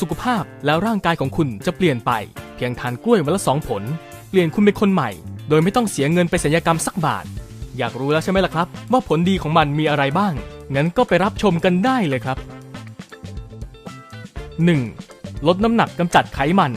สุขภาพและร่างกายของคุณจะเปลี่ยนไป เพียงทานกล้วยวันละสองผล เปลี่ยนคุณเป็นคนใหม่ โดยไม่ต้องเสียเงินไปศัลยกรรมสักบาท อยากรู้แล้วใช่ไหมล่ะครับ ว่าผลดีของมันมีอะไรบ้าง งั้นก็ไปรับชมกันได้เลยครับ 1. ลดน้ำหนักกำจัดไขมัน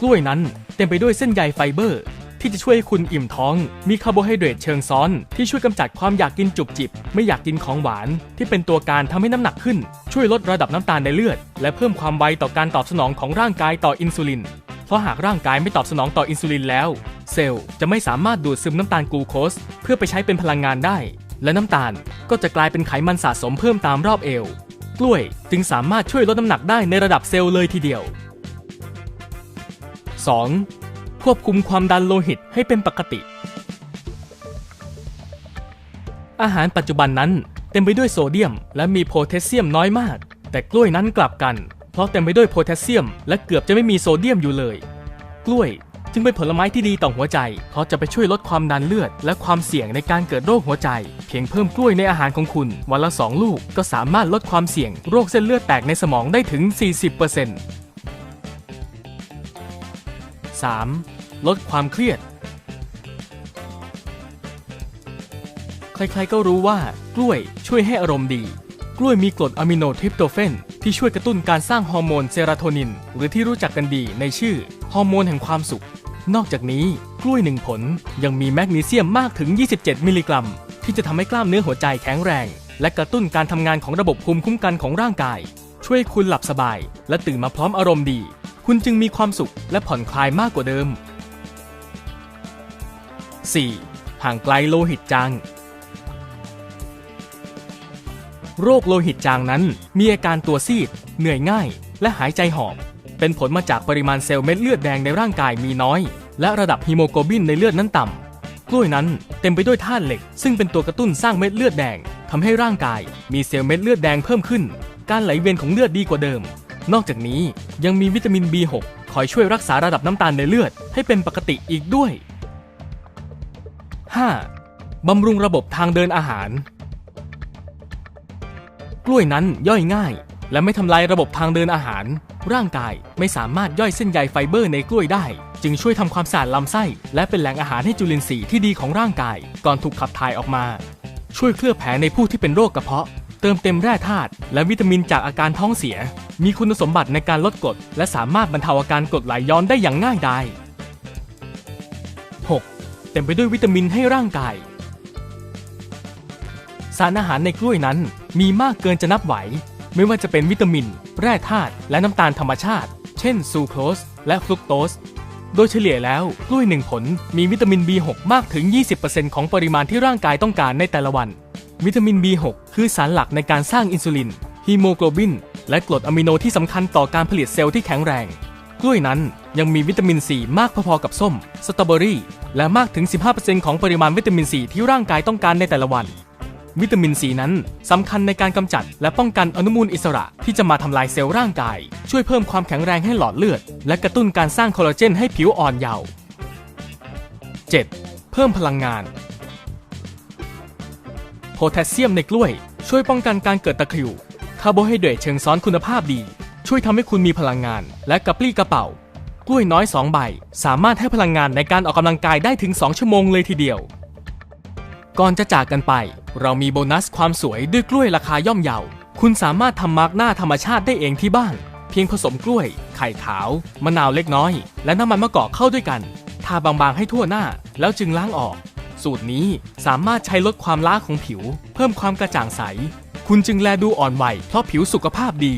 กล้วยนั้นเต็มไปด้วยเส้นใยไฟเบอร์ ที่จะช่วยให้คุณอิ่มท้อง มีคาร์โบไฮเดรตเชิงซ้อน ที่ช่วยกำจัดความอยากกินจุบจิบ ไม่อยากกินของหวาน ที่เป็นตัวการทำให้น้ำหนักขึ้น ช่วยลดระดับน้ำตาลในเลือด และเพิ่มความไวต่อการตอบสนองของร่างกายต่ออินซูลิน เพราะหากร่างกายไม่ตอบสนองต่ออินซูลินแล้ว เซลล์จะไม่สามารถดูดซึมน้ำตาลกลูโคส เพื่อไปใช้เป็นพลังงานได้ และน้ำตาลก็จะกลายเป็นไขมันสะสมเพิ่มตามรอบเอว กล้วยจึงสามารถช่วยลดน้ำหนักได้ในระดับเซลล์เลยทีเดียว 2. ควบคุมความดันโลหิตให้เป็นปกติ อาหารปัจจุบันนั้นเต็มไปด้วยโซเดียม และมีโพแทสเซียมน้อยมาก แต่กล้วยนั้นกลับกัน เพราะเต็มไปด้วยโพแทสเซียม และเกือบจะไม่มีโซเดียมอยู่เลย กล้วยจึงเป็นผลไม้ที่ดีต่อหัวใจ เพราะจะไปช่วยลดความดันเลือด และความเสี่ยงในการเกิดโรคหัวใจ เพียงเพิ่มกล้วยในอาหารของคุณ วันละ 2 ลูกก็สามารถลดความเสี่ยง โรคเส้นเลือดแตกในสมองได้ถึง 40% 3. ลดความเครียด ใครๆก็รู้ว่ากล้วยช่วยให้อารมณ์ดี กล้วยมีกรดอะมิโนทริปโตเฟนที่ช่วยกระตุ้นการสร้างฮอร์โมนเซโรโทนิน หรือที่รู้จักกันดีในชื่อฮอร์โมนแห่งความสุข นอกจากนี้กล้วยหนึ่งผลยังมีแมกนีเซียมมากถึง 27 มิลลิกรัม ที่จะทำให้กล้ามเนื้อหัวใจแข็งแรง และกระตุ้นการทำงานของระบบภูมิคุ้มกันของร่างกาย ช่วยคุณหลับสบาย และตื่นมาพร้อมอารมณ์ดี คุณจึงมีความสุขและผ่อนคลายมากกว่าเดิม 4. ห่างไกลโลหิตจาง โรคโลหิตจางนั้นมีอาการตัวซีด เหนื่อยง่าย และหายใจหอบ เป็นผลมาจากปริมาณเซลล์เม็ดเลือดแดงในร่างกายมีน้อย และระดับฮีโมโกลบินในเลือดนั้นต่ำ กล้วยนั้นเต็มไปด้วยธาตุเหล็ก ซึ่งเป็นตัวกระตุ้นสร้างเม็ดเลือดแดงทำให้ร่างกายมีเซลล์เม็ดเลือดแดงเพิ่มขึ้น การไหลเวียนของเลือดดีกว่าเดิม นอกจากนี้ยังมีวิตามิน B6 คอยช่วยรักษาระดับน้ำตาลในเลือดให้เป็นปกติอีกด้วย 5. บำรุงระบบทางเดินอาหาร กล้วยนั้นย่อยง่าย และไม่ทำลายระบบทางเดินอาหาร ร่างกายไม่สามารถย่อยเส้นใยไฟเบอร์ในกล้วยได้ จึงช่วยทำความสะอาดลำไส้ และเป็นแหล่งอาหารให้จุลินทรีย์ที่ดีของร่างกาย ก่อนถูกขับถ่ายออกมา ช่วยเคลือบแผลในผู้ที่เป็นโรคกระเพาะ เติมเต็มแร่ธาตุและวิตามินจากอาการท้องเสีย มีคุณสมบัติในการลดกรดและสามารถบรรเทาอาการกรดไหลย้อนได้อย่างง่ายดาย 6. เต็มไปด้วยวิตามินให้ร่างกาย สารอาหารในกล้วยนั้นมีมากเกินจะนับไหว ไม่ว่าจะเป็นวิตามิน แร่ธาตุและน้ำตาลธรรมชาติ เช่นซูโครสและฟรุกโตสโดยเฉลี่ยแล้วกล้วยหนึ่งผลมีวิตามิน B6 มากถึง 20%ของปริมาณที่ร่างกายต้องการในแต่ละวัน วิตามิน B6 คือสารหลักในการสร้างอินซูลินฮีโมโกลบิน และกรดอะมิโนที่สำคัญต่อการผลิตเซลล์ที่แข็งแรง กล้วยนั้นยังมีวิตามินซีมากพอๆกับส้ม สตรอเบอรี่ และมากถึง 15%ของปริมาณวิตามินซีที่ร่างกายต้องการในแต่ละวัน วิตามินซีนั้นสำคัญในการกำจัด และป้องกันอนุมูลอิสระที่จะมาทำลายเซลล์ร่างกาย ช่วยเพิ่มความแข็งแรงให้หลอดเลือด และกระตุ้นการสร้างคอลลาเจนให้ผิวอ่อนเยาว์ 7. เพิ่มพลังงาน แทสเซียมในกล้วย ช่วยป้องกันการเกิดตะคริว คาร์โบไฮเดรตเชิงซ้อนคุณภาพดี ช่วยทำให้คุณมีพลังงาน และกระปรี้กระเป๋า กล้วยน้อย 2 ใบ สามารถให้พลังงานในการออกกำลังกายได้ถึง 2 ชั่วโมงเลยทีเดียว ก่อนจะจากกันไป เรามีโบนัสความสวยด้วยกล้วยราคาย่อมเยา คุณสามารถทำมาร์กหน้าธรรมชาติได้เองที่บ้าน เพียงผสมกล้วย ไข่ขาว มะนาวเล็กน้อย และน้ำมันมะกอกเข้าด้วยกัน ทาบางๆให้ทั่วหน้า แล้วจึงล้างออก สูตรนี้สามารถใช้ลดความล้าของผิว เพิ่มความกระจ่างใส คุณจึงแลดูอ่อนวัยเพราะผิวสุขภาพดี